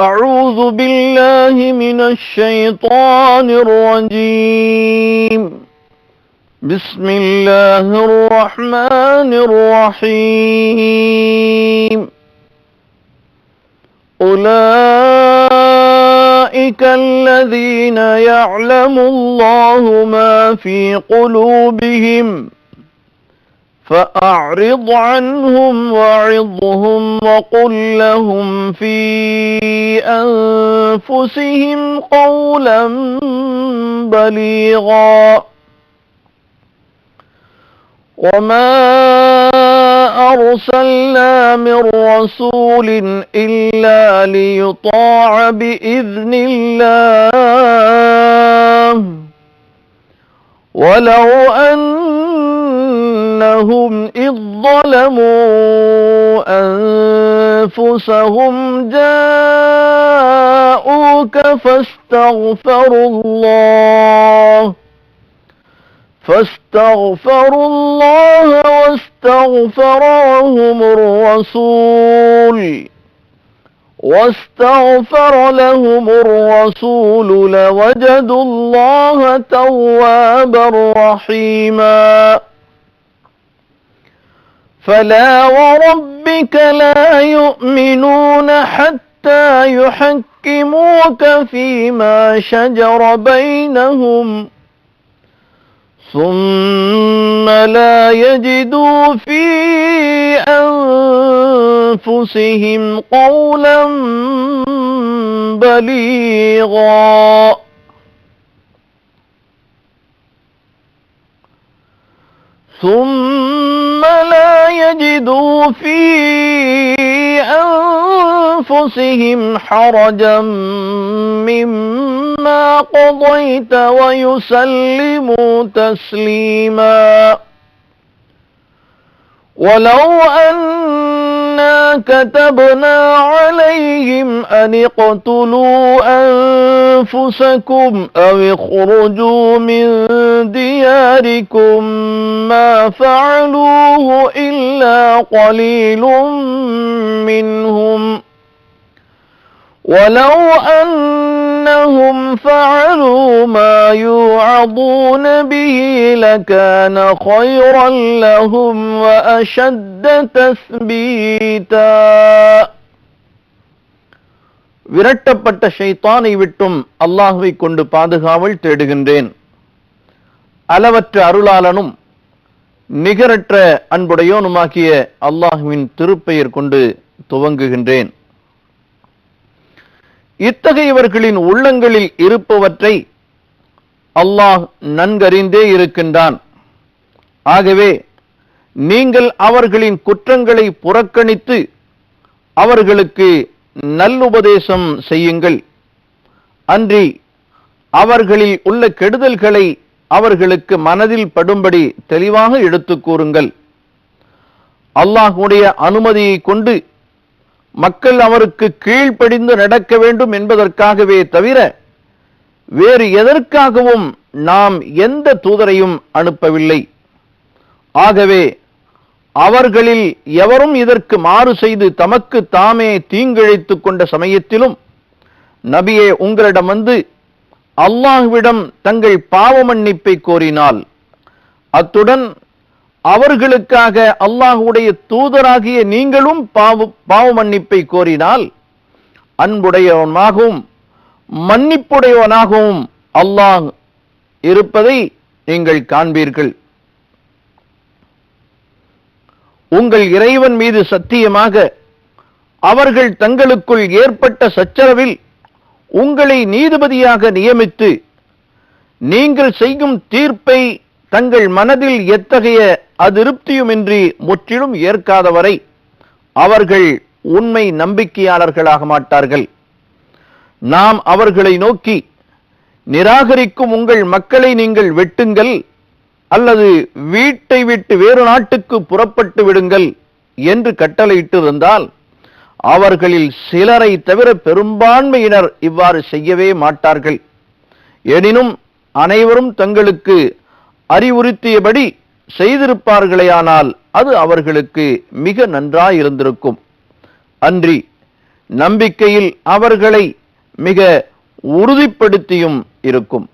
أعوذ بالله من الشيطان الرجيم. بسم الله الرحمن الرحيم. أولئك الذين يعلم الله ما في قلوبهم فأعرض عنهم وعظهم وقل لهم في أنفسهم قولا بليغا. وما أرسلنا من رسول إلا ليطاع بإذن الله. ولو أنهم إذ ظلموا أنفسهم جاءوك فاستغفروا الله فاستغفروا الله واستغفر لهم الرسول واستغفر لهم الرسول لوجدوا الله توابا رحيما. فلا وربك لا يؤمنون حتى يحكموك فيما شجر بينهم ثم لا يجدوا في أنفسهم قولا بليغا ثم يجدوا في أنفسهم حرجا مما قضيت ويسلموا تسليما. ولو كتبنا عليهم أن اقتلوا أنفسكم أو اخرجوا من دياركم ما فعلوه إلا قليل منهم ولو فعلوا ما يوعظون به لكان خيرا لهم وأشد تثبيتا விரட்டப்பட்ட ஷைத்தானை விட்டும் அல்லாஹுவை கொண்டு பாதுகாவல் தேடுகின்றேன் அளவற்ற அருளாளனும் நிகரற்ற அன்புடையோனுமாகிய அல்லாஹுவின் திருப்பெயர் கொண்டு துவங்குகின்றேன் இத்தகையவர்களின் உள்ளங்களில் இருப்பவற்றை அல்லாஹ் நன்கறிந்தே இருக்கின்றான். ஆகவே நீங்கள் அவர்களின் குற்றங்களை புறக்கணித்து அவர்களுக்கு நல்லுபதேசம் செய்யுங்கள். அன்றி அவர்களில் உள்ள கெடுதல்களை அவர்களுக்கு மனதில் படும்படி தெளிவாக எடுத்துக் கூறுங்கள். அல்லாஹுடைய அனுமதியை கொண்டு மக்கள் அவருக்கு கீழ்ப்படிந்து நடக்க வேண்டும் என்பதற்காகவே தவிர வேறு எதற்காகவும் நாம் எந்த தூதரையும் அனுப்பவில்லை. ஆகவே அவர்களில் எவரும் இதற்கு மாறு செய்து தமக்கு தாமே தீங்கிழைத்துக் கொண்ட சமயத்திலும் நபியே உங்களிடம் வந்து அல்லாஹ்விடம் தங்கள் பாவ மன்னிப்பை கோரினால் அத்துடன் அவர்களுக்காக அல்லாஹுடைய தூதராகிய நீங்களும் பாவ பாவ மன்னிப்பை கோரினால் அன்புடையவனாகவும் மன்னிப்புடையவனாகவும் அல்லாஹ் இருப்பதை நீங்கள் காண்பீர்கள். உங்கள் இறைவன் மீது சத்தியமாக அவர்கள் தங்களுக்குள் ஏற்பட்ட சச்சரவில் உங்களை நீதிபதியாக நியமித்து நீங்கள் செய்யும் தீர்ப்பை தங்கள் மனதில் எத்தகைய அதிருப்தியுமின்றி முற்றிலும் ஏற்காதவரை அவர்கள் உண்மை நம்பிக்கையாளர்களாக மாட்டார்கள். நாம் அவர்களை நோக்கி நிராகரிக்கும் உங்கள் மக்களை நீங்கள் வெட்டுங்கள் அல்லது வீட்டை விட்டு வேறு நாட்டுக்கு புறப்பட்டு விடுங்கள் என்று கட்டளையிட்டிருந்தால் அவர்களில் சிலரை தவிர பெரும்பான்மையினர் இவ்வாறு செய்யவே மாட்டார்கள். எனினும் அனைவரும் தங்களுக்கு அறிவுறுத்தியபடி செய்திருப்பார்களேயானால் அது அவர்களுக்கு மிக நன்றாயிருந்திருக்கும். அன்றி நம்பிக்கையில் அவர்களை மிக உறுதிப்படுத்தியும் இருக்கும்.